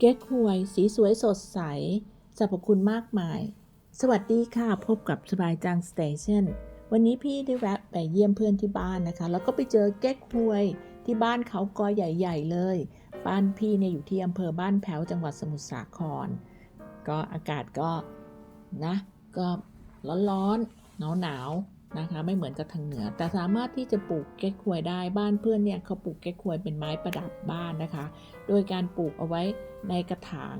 เก๊กฮวย สีสวยสดใสสรรพคุณมากมาย สวัสดีค่ะ พบกับสบายจังสเตชันวันนี้พี่ได้แวะไปเยี่ยมเพื่อนที่บ้านนะคะ แล้วก็ไปเจอเก๊กฮวยที่บ้านเขากอใหญ่ ๆ เลย บ้านพี่เนี่ยอยู่ที่อำเภอบ้านแพ้วจังหวัดสมุทรสาคร ก็อากาศก็นะ ก็ร้อนๆหนาวๆ นะคะไม่เหมือนกับทางเหนือ แต่สามารถที่จะปลูกเก๊กฮวยได้บ้านเพื่อนเนี่ยเขาปลูกเก๊กฮวยเป็นไม้ประดับบ้านนะคะ โดยการปลูกเอาไว้ในกระถาง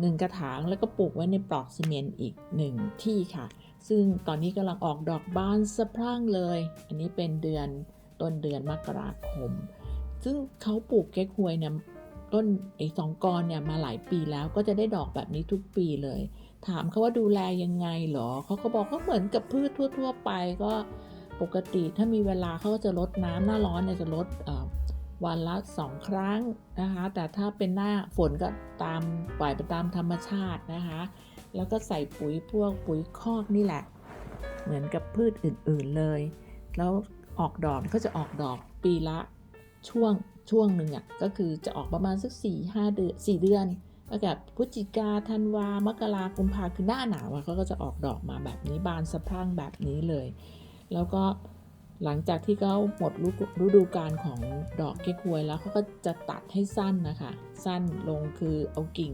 หนึ่งกระถางแล้วก็ปลูกไว้ในปลอกซีเมนต์อีกหนึ่งที่ค่ะ ซึ่งตอนนี้กำลังออกดอกบานสะพรั่งเลย อันนี้เป็นเดือนต้นเดือนมกราคม ซึ่งเขาปลูกเก๊กฮวยเนี่ยต้นไอ้สองกรเนี่ยมาหลายปีแล้วก็จะได้ดอกแบบนี้ทุกปีเลย ถามเขาว่าดูแลยังไงหรอ เขาก็บอกเขาเหมือนกับพืชทั่ว ๆ ไปก็ปกติถ้ามีเวลาเขาก็จะลดน้ำหน้าร้อนเนี่ยจะลดวันละสองครั้งนะคะ แต่ถ้าเป็นหน้าฝนก็ตามปล่อยไปตามธรรมชาตินะคะ แล้วก็ใส่ปุ๋ยพวกปุ๋ยคอกนี่แหละ เหมือนกับพืชอื่นๆเลย แล้วออกดอกก็จะออกดอกปีละช่วงช่วงหนึ่งอะก็คือจะออกประมาณสัก4ี่ห้าเดือนสี่เดือน แล้วกับพฤศจิกาธันวามกรากุมภาคือหน้าหนาวอะเขาก็จะออกดอกมาแบบนี้บานสะพรั่งแบบนี้เลย แล้วก็หลังจากที่เขาหมดฤดูกาลของดอกเก๊กฮวยแล้วเขาก็จะตัดให้สั้นนะคะ สั้นลงคือเอากิ่ง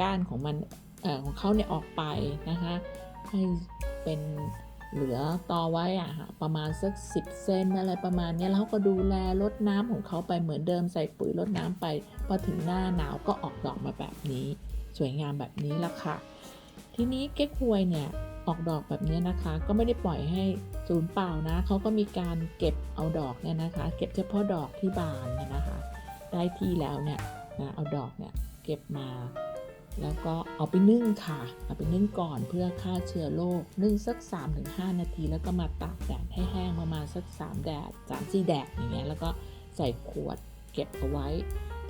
ก้านของมันอของเขาเนี่ยออกไปนะคะให้เป็น เหลือตอไว้อะค่ะประมาณสัก10เซนอะไรประมาณเนี้ยแล้วเขาก็ดูแลรดน้ำของเขาไปเหมือนเดิมใส่ปุ๋ยรดน้ำไป พอถึงหน้าหนาวก็ออกดอกมาแบบนี้ สวยงามแบบนี้ละค่ะ ทีนี้เก๊กฮวยเนี่ยออกดอกแบบนี้นะคะ ก็ไม่ได้ปล่อยให้สูญเปล่านะเขาก็มีการเก็บเอาดอกเนี่ยนะคะ เก็บเฉพาะดอกที่บานเนี่ยนะคะ ได้ที่แล้วเนี่ยนะเอาดอกเนี่ยเก็บมา แล้วก็เอาไปนึ่งค่ะ เอาไปนึ่งก่อนเพื่อฆ่าเชื้อโรค นึ่งสัก 3-5 นาที แล้วก็มาตากแดดให้แห้งประมาณสัก 3 แดด3-4แดดอย่างเงี้ย แล้วก็ใส่ขวดเก็บเอาไว้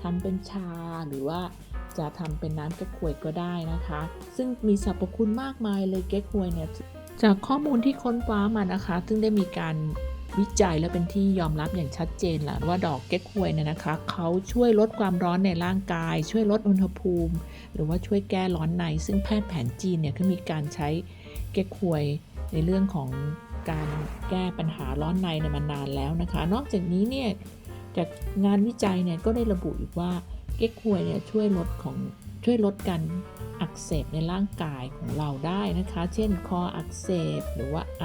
ทำเป็นชาหรือว่าจะทำเป็นน้ำเก๊กฮวยก็ได้นะคะ ซึ่งมีสรรพคุณมากมายเลยเก๊กฮวยเนี่ย จากข้อมูลที่ค้นคว้ามานะคะ ซึ่งได้มีการ วิจัยและเป็นที่ยอมรับอย่างชัดเจนแหละว่าดอกเก๊กฮวยเนี่ยนะคะเขาช่วยลดความร้อนในร่างกาย ช่วยลดอุณหภูมิ หรือว่าช่วยแก้ร้อนใน ซึ่งแพทย์แผนจีนเนี่ยก็มีการใช้เก๊กฮวยในเรื่องของการแก้ปัญหาร้อนในเนี่ยมานานแล้วนะคะ นอกจากนี้เนี่ยจากงานวิจัยเนี่ยก็ได้ระบุอีกว่าเก๊กฮวยเนี่ยช่วยลดของช่วยลดการอักเสบในร่างกายของเราได้นะคะ เช่นคออักเสบหรือว่าไอ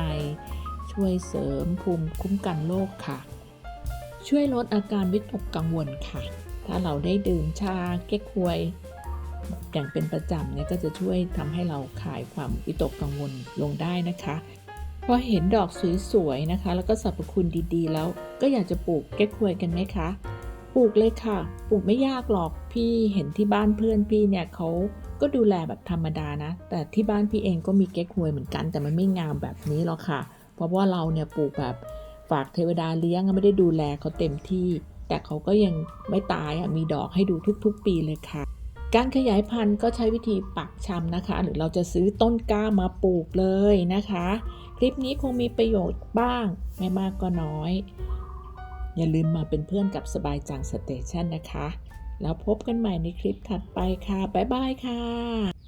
ช่วยเสริมภูมิคุ้มกันโรคค่ะ ช่วยลดอาการวิตกกังวลค่ะ ถ้าเราได้ดื่มชาเก๊กฮวยอย่างเป็นประจำเนี่ยก็จะช่วยทำให้เราคลายความวิตกกังวลลงได้นะคะพอเห็นดอกสวยๆนะคะ แล้วก็สรรพคุณดีๆ แล้วก็อยากจะปลูกเก๊กฮวยกันไหมคะปลูกเลยค่ะ ปลูกไม่ยากหรอก พี่เห็นที่บ้านเพื่อนพี่เนี่ยเขาก็ดูแลแบบธรรมดานะ แต่ที่บ้านพี่เองก็มีเก๊กฮวยเหมือนกัน แต่มันไม่งามแบบนี้หรอกค่ะ เพราะว่าเราเนี่ยปลูกแบบฝากเทวดาเลี้ยงไม่ได้ดูแลเขาเต็มที่ แต่เขาก็ยังไม่ตายอะมีดอกให้ดูทุกๆ ปีเลยค่ะ การขยายพันธุ์ก็ใช้วิธีปักชำนะคะ หรือเราจะซื้อต้นกล้ามาปลูกเลยนะคะ คลิปนี้คงมีประโยชน์บ้างไม่มากก็น้อย อย่าลืมมาเป็นเพื่อนกับสบายจังสเตชันนะคะ แล้วพบกันใหม่ในคลิปถัดไปค่ะ บ๊ายบายค่ะ